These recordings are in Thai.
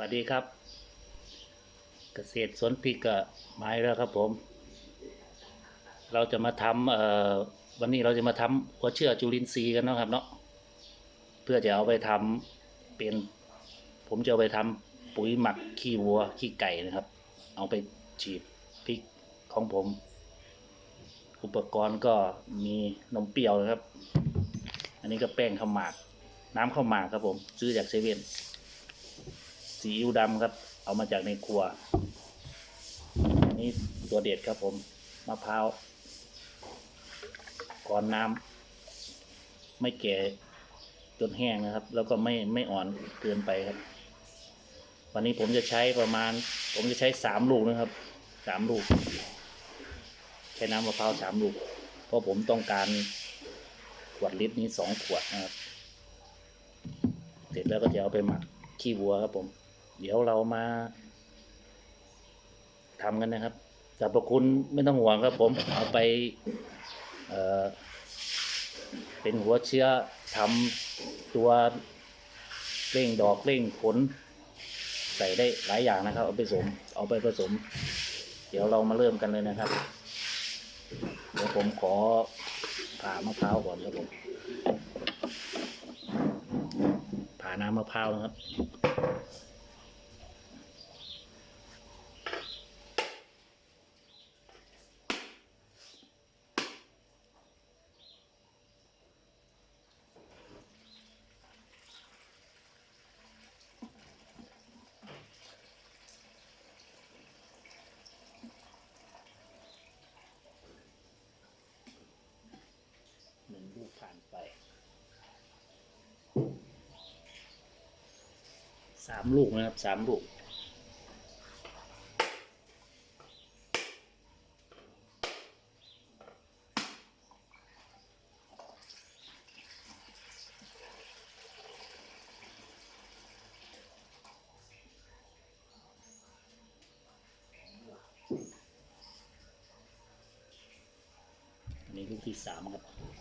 วัสดีครับ เกษตรสวนพริกก็มาอีกแล้วครับผม เราจะมาทำเอ่อวันนี้เราจะมาทำหัวเชื่อจุลินทรีย์กันนะครับเนาะเพื่อจะเอาไปทำเป็น ผมจะเอาไปทำปุ๋ยหมักขี้วัวขี้ไก่นะครับ เอาไปฉีดพริกของผม อุปกรณ์ก็มีนมเปรี้ยวนะครับ อันนี้ก็แป้งข้าวหมาก น้ำข้าวหมากครับผม ซื้อจากเซเว่น ซีอิ๊วดำครับ เอามาจากในครัวอันนี้ตัวเด็ดครับผมมะพร้าวก่อนน้ำไม่แก่จนแห้งนะครับ แล้วก็ไม่ไม่อ่อนเกินไปครับ วันนี้ผมจะใช้ประมาณ ผมจะใช้สามลูกนะครับสามลูก ใช้น้ำมะพร้าวสามลูก เพราะผมต้องการขวดลิตรนี้สองขวดนะครับ เสร็จแล้วก็จะเอาไปหมักขี้วัวครับผม เดี๋ยวเรามาทำกันนะครับสรรพคุณไม่ต้องห่วงครับผมเอาไปเเป็นหัวเชื้อทำตัวเร่งดอกเร่งผล ใส่ได้หลายอย่างนะครับ เอาไปผสมเอาไปผสม เดี๋ยวเรามาเริ่มกันเลยนะครับ เดี๋ยวผมขอผ่ามะพร้าวก่อนครับผมผ่าน้ำมะพร้าวนะครับ หนึ่งลูกผ่านไป สามลูกนะครับสามลูกอันนี้ลูกที่สามครับ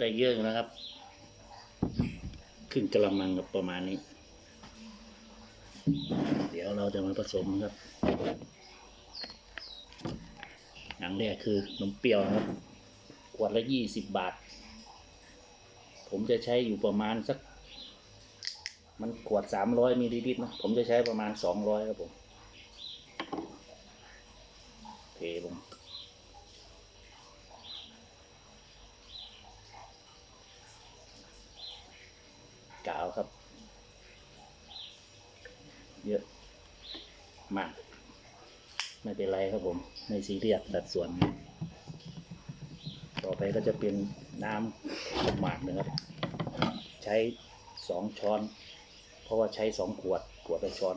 ได้เยอะนะครับ ขึ้นกระมังกับประมาณนี้ เดี๋ยวเราจะมาผสมครับ อย่างแรกคือนมเปรี้ยวนะครับ ขวดละยี่สิบบาท ผมจะใช้อยู่ประมาณสัก มันขวดสามร้อยมิลลิลิตรนะ ผมจะใช้ประมาณสองร้อยครับผม เทลง กาวครับ เยอะมาก ไม่เป็นไรครับผม ไม่ซีเรียสสัดส่วน ต่อไปก็จะเป็นน้ำหมากนะครับ ใช้สองช้อน เพราะว่าใช้สองขวด ขวดละช้อน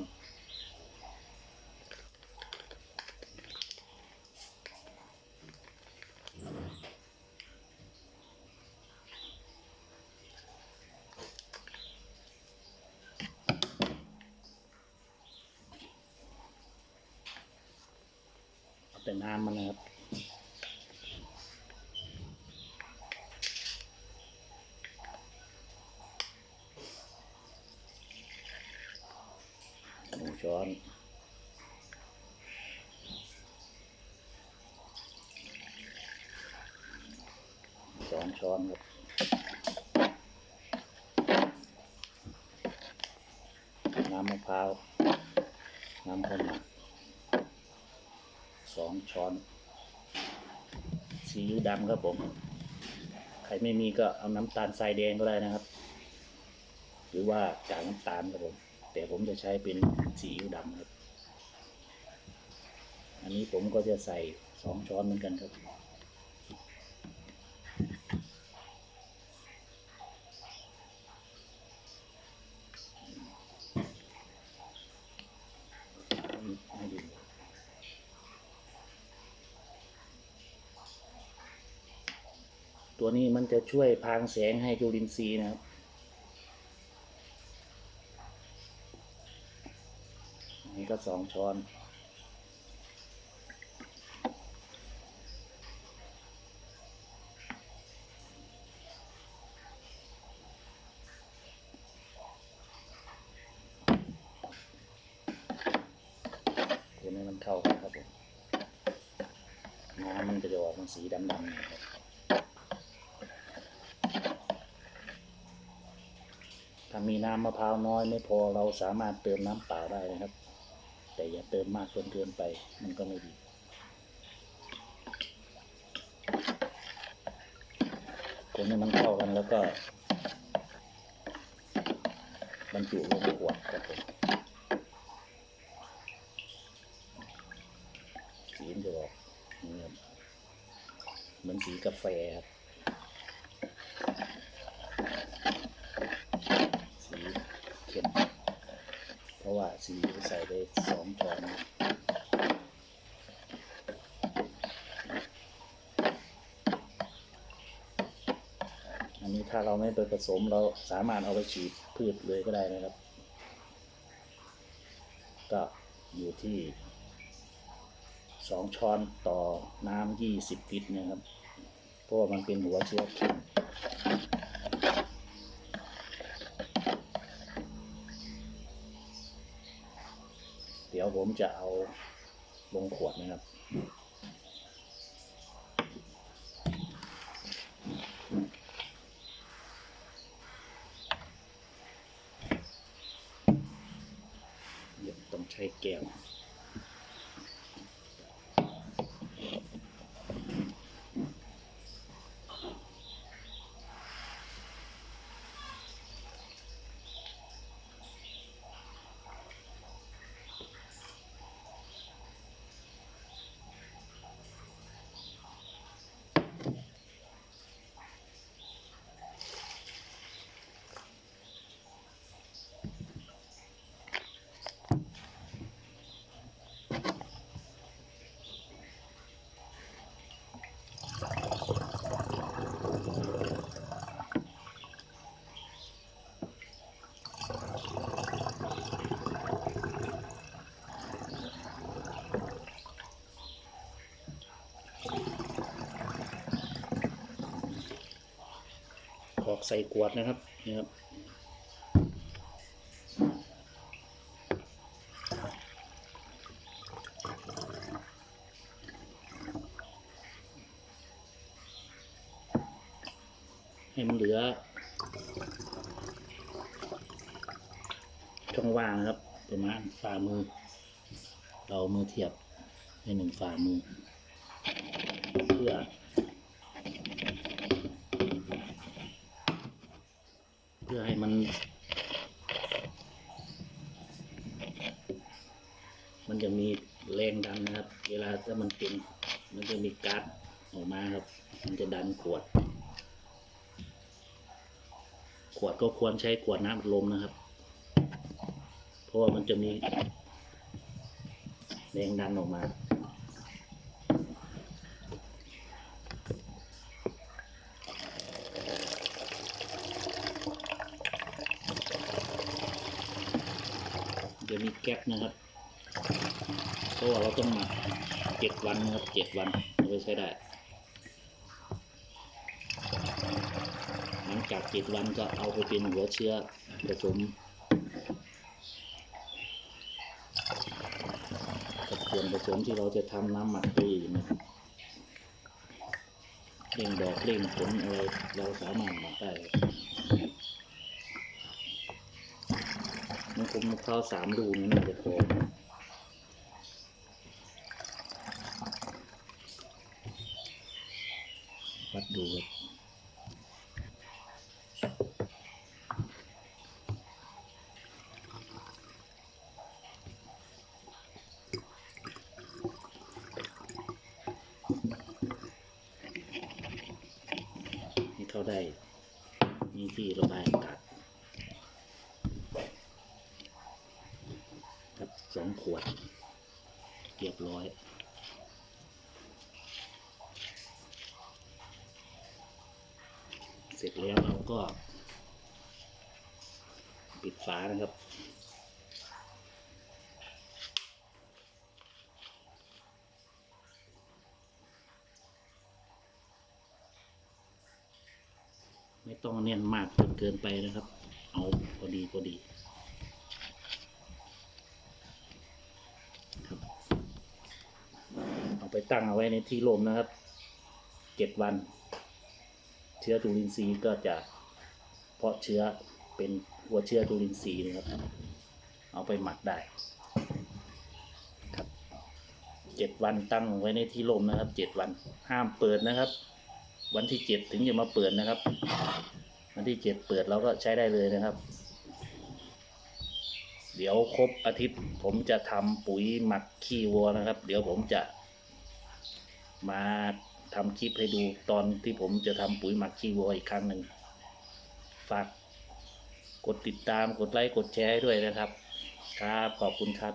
น้ำมันนะครับหนึ่งช้อนสองช้อนครับน้ำมะพร้าว น้ำข้าวหมากส องช้อนซีอิ๊วดำครับผมใครไม่มีก็เอาน้ำตาลทรายแดงก็ได้นะครับ หรือว่าจากน้ำตาลครับผมแต่ผมจะใช้เป็นซีอิ๊วดำครับ อันนี้ผมก็จะใส่สองช้อนเหมือนกันครับ ให้ดู ตัวนี้มันจะช่วยพรางแสงให้จุลินทรีย์นะครับอันนี้ก็สองช้อนเดี๋ยวให้มันเข้ากันครับผมน้ำมันจะออกเป็นสีดำๆนะครับามีน้ำมะพร้าวน้อยไม่พอเราสามารถเติมน้ำเปล่าได้นะครับ แต่อย่าเติมมากจนเกินไปมันก็ไม่ดีคนให้มันเข้ากันแล้วก็ บรรจุลงขวดครับผมสีมันจะออกนี่ครับเหมือนสีกาแฟครับ สีเข้ม เพราะ ว่าสีใส่ไปสองช้อนอันนี้ถ้าเราไม่ไปผสมเราสามารถเอาไปฉีดพืชเลยก็ได้นะครับ ก็อยู่ที่สองช้อนต่อน้ำยี่สิบลิตรนะครับ เพราะว่ามันเป็นหัวเชื้อเข็ม เดี๋ยว ผมจะเอาลงขวดนะครับ อกใส่ขวดนะครับนี่ครับให้มันเหลือช่องว่างนะครับประมาณฝ่ามือ เราเอามือเทียบให้หนึ่งฝ่ามือเพื่อ เพื่อให้มัน มันจะมีแรงดันนะครับ เวลาถ้ามันเป็นมันจะมีก๊าซออกมาครับ มันจะดันขวด ขวดก็ควรใช้ขวดน้ำลมนะครับ เพราะว่ามันจะมีแรงดันออกมา เดี๋ยวมีแก๊ปนะครับเพราะว่าเราต้องหมักเจ็ดวันนะครับเจ็ดวันเราไปใช้ได้ หลังจากเจ็ดวันก็เอาไปเป็นหัวเชื้อผสมกับส่วนผสมที่เราจะทำน้ำหมักตีนะครับเร่งดอกเร่งผลอะไรเราสามารถหมักได้ มันคงมะพร้าวสามลูกนี่น่าจะพอวัดดูครับให้เขาได้ มีที่ระบายอากาศครับส องขวด เรียบร้อย เสร็จแล้วเราก็ ปิดฝานะครับไม่ต้องเนียนมากจนเกินไปนะครับ เอาพอดีพอดี ครับ เอา ไปตั้งเอาไว้ในที่ร่มนะครับเจ็ดวัน เชื้อจุลินทรีย์ก็จะเพาะเชื้อเป็นหัวเชื้อจุลินทรีย์นะครับ เอาไปหมักได้ครับเจ็ดวันตั้งไว้ในที่ร่มนะครับเจ็ดวันห้ามเปิดนะครับ วันที่เจ็ดถึงจะมาเปิดนะครับ วันที่เจ็ดเปิดเราก็ใช้ได้เลยนะครับเดี๋ยวครบอาทิตย์ผมจะทำปุ๋ยหมักขี้วัวนะครับ เดี๋ยวผมจะ มาทำคลิปให้ดูตอนที่ผมจะทำปุ๋ยหมักขี้วัวอีกครั้งหนึ่งฝากกดติดตามกดไลค์กดแชร์ด้วยนะครับ ครับขอบคุณครับ